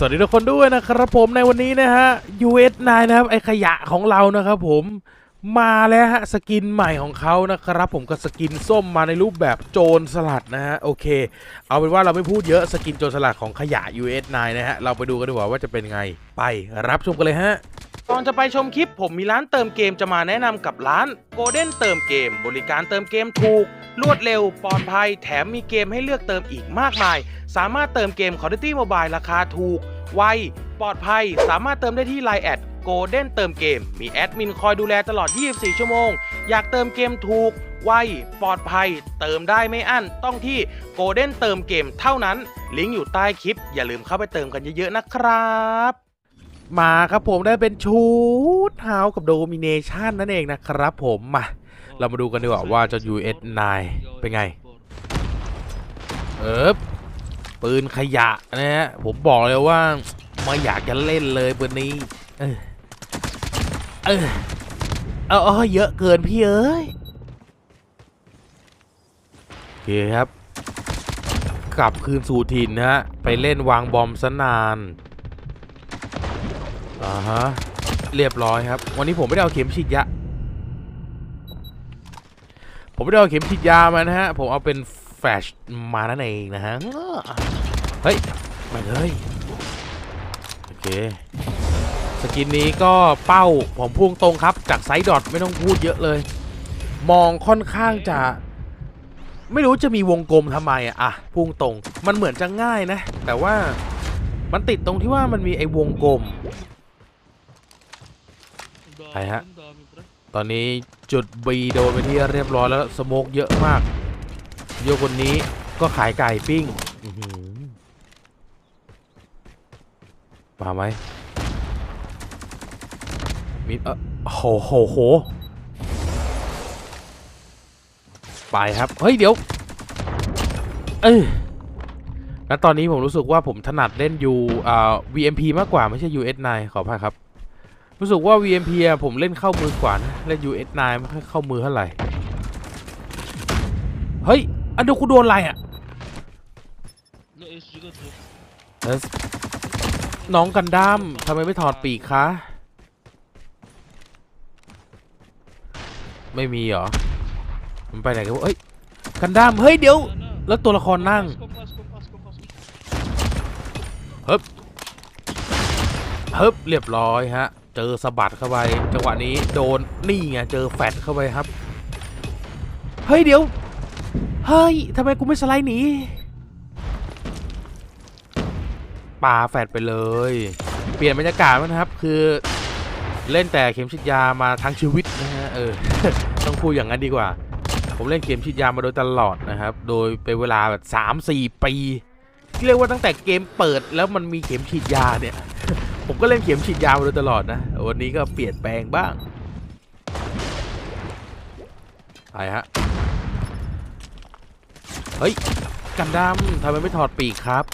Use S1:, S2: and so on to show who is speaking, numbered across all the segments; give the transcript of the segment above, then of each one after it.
S1: สวัสดีทุกคนด้วยนะครับผมในวันนี้นะฮะ US9 นะครับไอขยะของเรานะครับผมมาแล้วฮะสกินใหม่ของเขานะครับผมกับสกินส้มมาในรูปแบบโจรสลัดนะฮะโอเค เอาเป็นว่าเราไม่พูดเยอะสกินโจรสลัดของขยะ US9 นะฮะเราไปดูกันดีกว่าว่าจะเป็นไงไปรับชมกันเลยฮะ ก่อนจะไปชมคลิปผมมีร้านเติมเกมจะมาแนะนำกับร้าน Golden เติมเกม บริการเติมเกมถูก รวดเร็วปลอดภัย แถมมีเกมให้เลือกเติมอีกมากมาย สามารถเติมเกม Call of Duty Mobile ราคาถูก ไว ปลอดภัย สามารถเติมได้ที่ Line แอด Golden เติมเกม มีแอดมินคอยดูแลตลอด 24 ชั่วโมง อยากเติมเกมถูก ไว ปลอดภัย เติมได้ไม่อั้น ต้องที่ Golden เติมเกม เท่านั้น ลิงก์อยู่ใต้คลิป อย่าลืมเข้าไปเติมกันเยอะๆนะครับ มาครับผมได้เป็นชุดเฮากับโดมิเนชันนั่นเองนะครับผมมาเรามาดูกันดีกว่าว่าจะ US9 เป็นไง เออปืนขยะนะฮะผมบอกเลยว่าไม่อยากจะเล่นเลยปืนนี้ เออเออเอาเอาเยอะเกินพี่เอ้ยโอเคครับ กลับคืนสู่ถิ่นนะฮะ ไปเล่นวางบอมซะนาน อ่าฮะ เรียบร้อยครับ วันนี้ผมไม่ได้เอาเข็มฉีดยา ผมไม่ได้เอาเข็มฉีดยามานะฮะ ผมเอาเป็นแฟชมานั่นเองนะฮะ เฮ้ย มาเลย โอเค สกินนี้ก็เป้าผมพุ่งตรงครับ จากไซด์ดอทไม่ต้องพูดเยอะเลย มองค่อนข้างจะไม่รู้จะมีวงกลมทำไมอะอะพุ่งตรง มันเหมือนจะง่ายนะ แต่ว่ามันติดตรงที่ว่ามันมีไอ้วงกลม ไปฮะ ตอนนี้จุด B โดนไปที่เรียบร้อยแล้วสโมกเยอะมากโยคนนี้ก็ขายไก่ปิ้งมาไหมมีเออโหโหโหไปครับ เฮ้ย เดี๋ยว เออแล้วตอนนี้ผมรู้สึกว่าผมถนัดเล่นยูอ่า VMP มากกว่าไม่ใช่ US9 ขออภัยครับ รู้สึกว่า VMP อะผมเล่นเข้ามือกว่านะเล่น US9 ไม่ค่อยเข้ามือเท่าไหร่ เฮ้ย อันเดูกูโดนอะไรอะเอสน้องกันดั้มทำไมไม่ถอดปีกคะไม่มีเหรอ มันไปไหนกันวะเอ้ย กันดั้มเฮ้ย เดี๋ยว แล้วตัวละครนั่ง เฮึบเรียบร้อยฮะ เจอสะบัดเข้าไป จังหวะนี้โดนนี่ไงเจอแฟดเข้าไปครับ เฮ้ยเดี๋ยว เฮ้ยทำไมกูไม่สไลด์หนีปาแฟดไปเลย เปลี่ยนบรรยากาศมั้งนะครับ คือเล่นแต่เข็มฉีดยามาทั้งชีวิตนะฮะเออต้องพูดอย่างนั้นดีกว่า ผมเล่นเข็มฉีดยามาโดยตลอดนะครับ โดยเป็นเวลาแบบ3-4 ปีที่เรียกว่าตั้งแต่เกมเปิดแล้วมันมีเข็มฉีดยาเนี่ย ผมก็เล่นเข็มฉีดยามาโดยตลอดนะ วันนี้ก็เปลี่ยนแปลงบ้างไปฮะ เฮ้ย กันดั้มทำไมไม่ถอดปีกครับ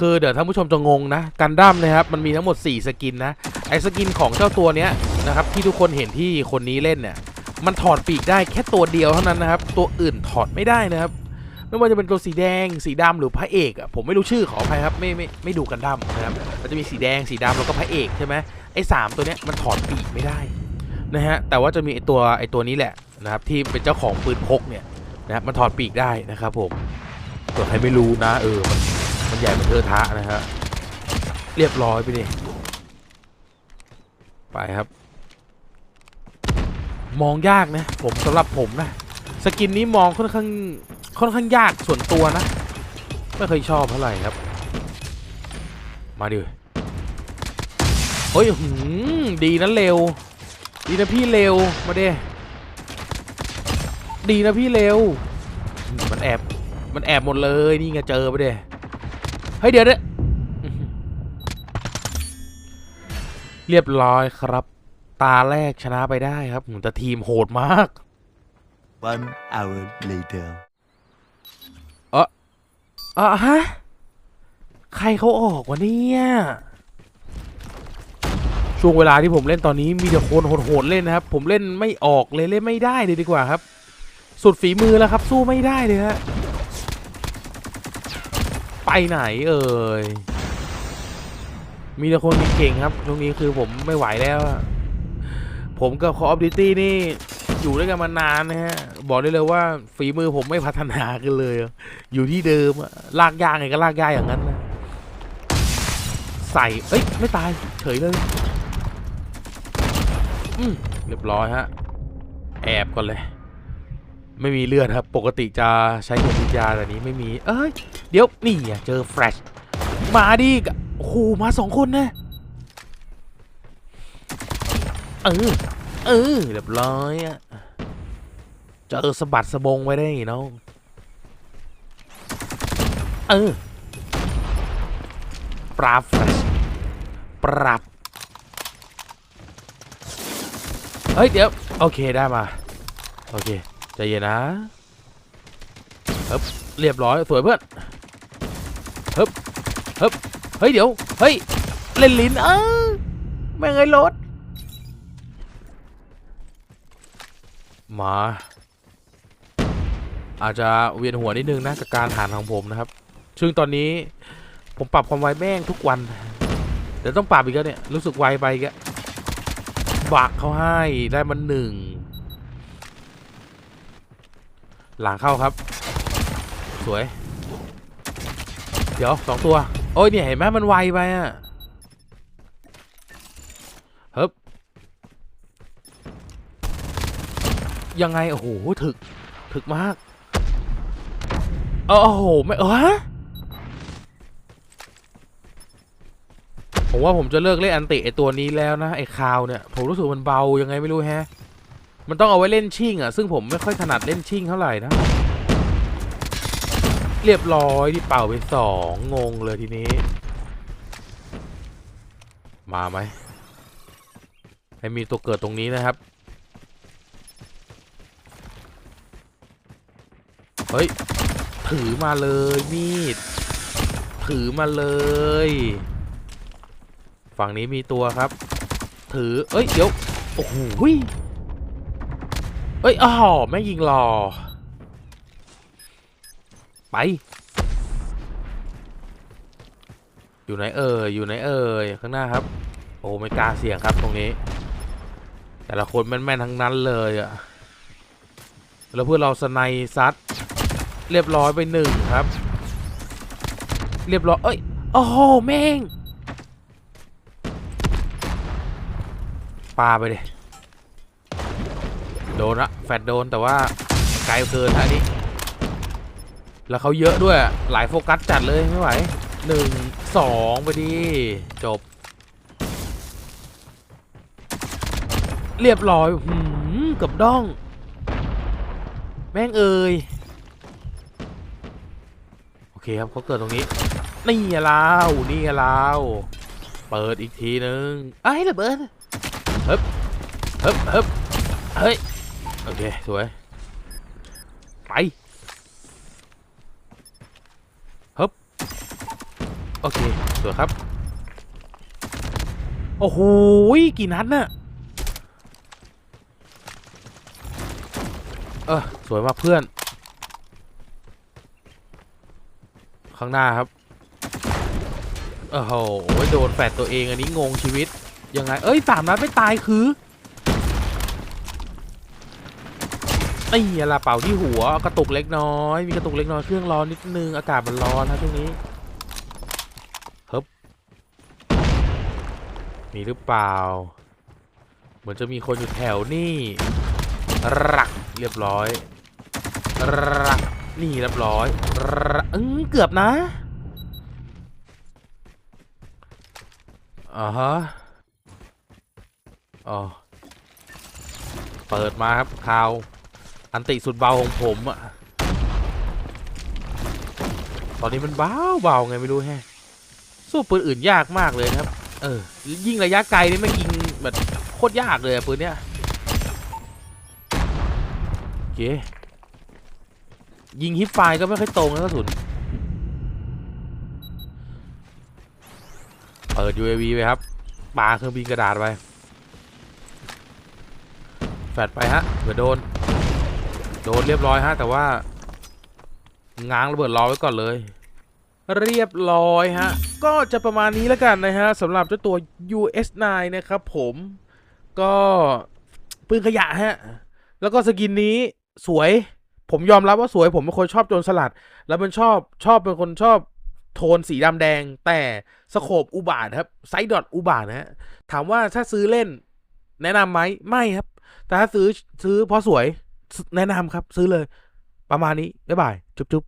S1: คือเดี๋ยวท่านผู้ชมจะงงนะ กันดั้มนะครับ มันมีทั้งหมด 4 สกินนะ ไอ้สกินของเจ้าตัวเนี้ยนะครับ ที่ทุกคนเห็นที่คนนี้เล่นเนี่ย มันถอดปีกได้แค่ตัวเดียวเท่านั้นนะครับ ตัวอื่นถอดไม่ได้นะครับ ไม่ว่าจะเป็นตัวสีแดง สีดำหรือพระเอกอะผมไม่รู้ชื่อขออภัยครับไม่ไม่ไม่ดูกันดั้มนะครับมันจะมีสีแดงสีดำแล้วก็พระเอกใช่ไหมไอ้สามตัวเนี้ยมันถอดปีกไม่ได้นะฮะแต่ว่าจะมีไอ้ตัวไอ้ตัวนี้แหละนะครับที่เป็นเจ้าของปืนพกเนี่ยนะครับมันถอดปีกได้นะครับผมส่วใครไม่รู้นะ เออมันมันใหญ่เหมันเทอะทะนะฮะเรียบร้อยไปดิไปครับ มองยากนะ ผมสำหรับผมนะ สกินนี้มองค่อนข้าง ค่อนข้างยากส่วนตัวนะ ไม่เคยชอบเท่าไหร่ครับ มาดิเฮ้ยหืมดีนะเร็ว ดีนะพี่เร็ว มาเด้ดีนะพี่เร็ว มันแอบ มันแอบหมดเลยนี่ไงเจอไปเด้เฮ้ยเดี๋ยวเด้เรียบร้อยครับ ตาแรกชนะไปได้ครับแต่ทีมโหดมาก
S2: One hour later.
S1: อะฮะ ใครเขาออกวะเนี่ย ช่วงเวลาที่ผมเล่นตอนนี้มีแต่คนโหดๆเล่นนะครับ ผมเล่นไม่ออกเลยเล่นไม่ได้เลยดีกว่าครับ สุดฝีมือแล้วครับ สู้ไม่ได้เลยฮะ ไปไหนเอ่ย มีแต่คนเก่งครับช่วงนี้คือผมไม่ไหวแล้ว ผมกับ Call of Duty นี่ อยู่ด้วยกันมานานนะฮะ บอกได้เลยว่าฝีมือผมไม่พัฒนากันเลย อยู่ที่เดิมลากยางไงก็ลากยางอย่างนั้นนะใส่เอ้ยไม่ตายเฉยเลยอืมเรียบร้อยฮะ แอบก่อนเลย ไม่มีเลือดครับ ปกติจะใช้เงินวิญญาแต่นี้ไม่มี เอ้ย เดี๋ยวนี่เจอแฟลชมาดิกโอ้โหมาสองคนนะเออเออเรียบร้อยอะ เจอสะบัดสะบงไว้ได้น้องเออปราบแฟลชปรับเฮ้ย เดี๋ยว โอเคได้มา โอเคใจเย็นนะฮึบเรียบร้อย สวยเพื่อนฮึบฮึบเฮ้ย เดี๋ยว เฮ้ย เล่นลิ้น เออแม่งไอ้รถมา อาจจะเวียนหัวนิดนึงนะกับการหานของผมนะครับ ซึ่งตอนนี้ผมปรับความไวแม่งทุกวันเดี๋ยวต้องปรับอีกแล้วเนี่ยรู้สึกไวไปกแล้วบักเขาให้ได้มันหนึ่งหลังเข้าครับ สวย เดี๋ยวสองตัว โอ้ยเนี่ยเห็นไหมมันไวไปอะเฮ้บยังไง โอ้โหถึก ถึกมาก โอ้โหไม่เออฮะผมว่าผมจะเลิกเล่นอันติไอตัวนี้แล้วนะไอคาวเนี่ยผมรู้สึกมันเบายังไงไม่รู้แฮะ มันต้องเอาไว้เล่นชิ่งอะซึ่งผมไม่ค่อยถนัดเล่นชิ่งเท่าไหร่นะ เรียบร้อยที่เป่าไปสองงงเลยทีนี้ มาไหมให้มีตัวเกิดตรงนี้นะครับเฮ้ย ถือมาเลยมีด ถือมาเลย ฝั่งนี้มีตัวครับ ถือ เอ้ย เดี๋ยว โอ้โหเอ้ยอ้าวแม่ยิงรอ ไป อยู่ไหนเอ่ย อยู่ไหนเอ่ย ข้างหน้าครับ โอ้ไม่กล้าเสี่ยงครับตรงนี้ แต่ละคนแม่นๆทั้งนั้นเลยอะแล้วเพื่อเราสไนซัด เรียบร้อยไปหนึ่งครับ เรียบร้อย เอ้ย โอ้โห แม่งปาไปเลยโดนละแฟดโดนแต่ว่าไกลเกินฮะอันนี้แล้วเขาเยอะด้วยหลายโฟกัสจัดเลยไม่ไหวหนึ่งสองไปดีจบ เรียบร้อยหืมกับด้อง แม่งเอ่ย เคครับเขาเกิดตรงนี้ นี่ไงเรานี่ไงเราเปิดอีกทีนึงไอ้ยระเบิดเฮ้บเฮ้บเฮ้บเฮ้ยโอเคสวยไปฮึบโอเคสวยครับ โอ้โหกี่นัดน่ะเออสวยมากเพื่อน ข้างหน้าครับโอ้โหโดนแฟดตัวเองอันนี้งงชีวิตยังไง เอ้ยสามนัดไม่ตายคือนี่อะล่ะเป่าที่หัวกระตุกเล็กน้อย มีกระตุกเล็กน้อยเครื่องร้อนนิดนึงอากาศมันร้อนนะช่วงนี้ฮึบมีหรือเปล่า เหมือนจะมีคนอยู่แถวนี่รักเรียบร้อยรัก นี่เรียบร้อยรักอืมเกือบนะอ่าฮะอ๋อเปิดมาครับข่าว อันติสุดเบาของผมอะตอนนี้มันเบาเบาไงไม่รู้แฮะสู้ปืนอื่นยากมากเลยครับ เออ ยิ่งระยะไกลนี่ไม่ยิงแบบโคตรยากเลยอะปืนเนี้ยโอเค ยิงฮิปไฟก็ไม่ค่อยตรงนะกระสุนเปิด UAV ไปครับปาเครื่องบินกระดาษไป แฟดไปฮะเผื่อโดน โดนเรียบร้อยฮะ แต่ว่า ง้างระเบิดรอไว้ก่อนเลย เรียบร้อยฮะ ก็จะประมาณนี้แล้วกันนะฮะสำหรับเจ้าตัว US9 นะครับผมก็ปืนขยะฮะ แล้วก็สกินนี้สวย ผมยอมรับว่าสวยผมเป็นคนชอบโจรสลัด แล้วมันชอบชอบเป็นคนชอบโทนสีดำแดง แต่สโคบอุบาทครับไซดอทอุบาทนะฮะถามว่าถ้าซื้อเล่น แนะนำไหมไม่ครับ แต่ถ้าซื้อซื้อเพราะสวยแนะนำครับ ซื้อเลย ประมาณนี้บ๊ายบาย จุ๊บจุ๊บ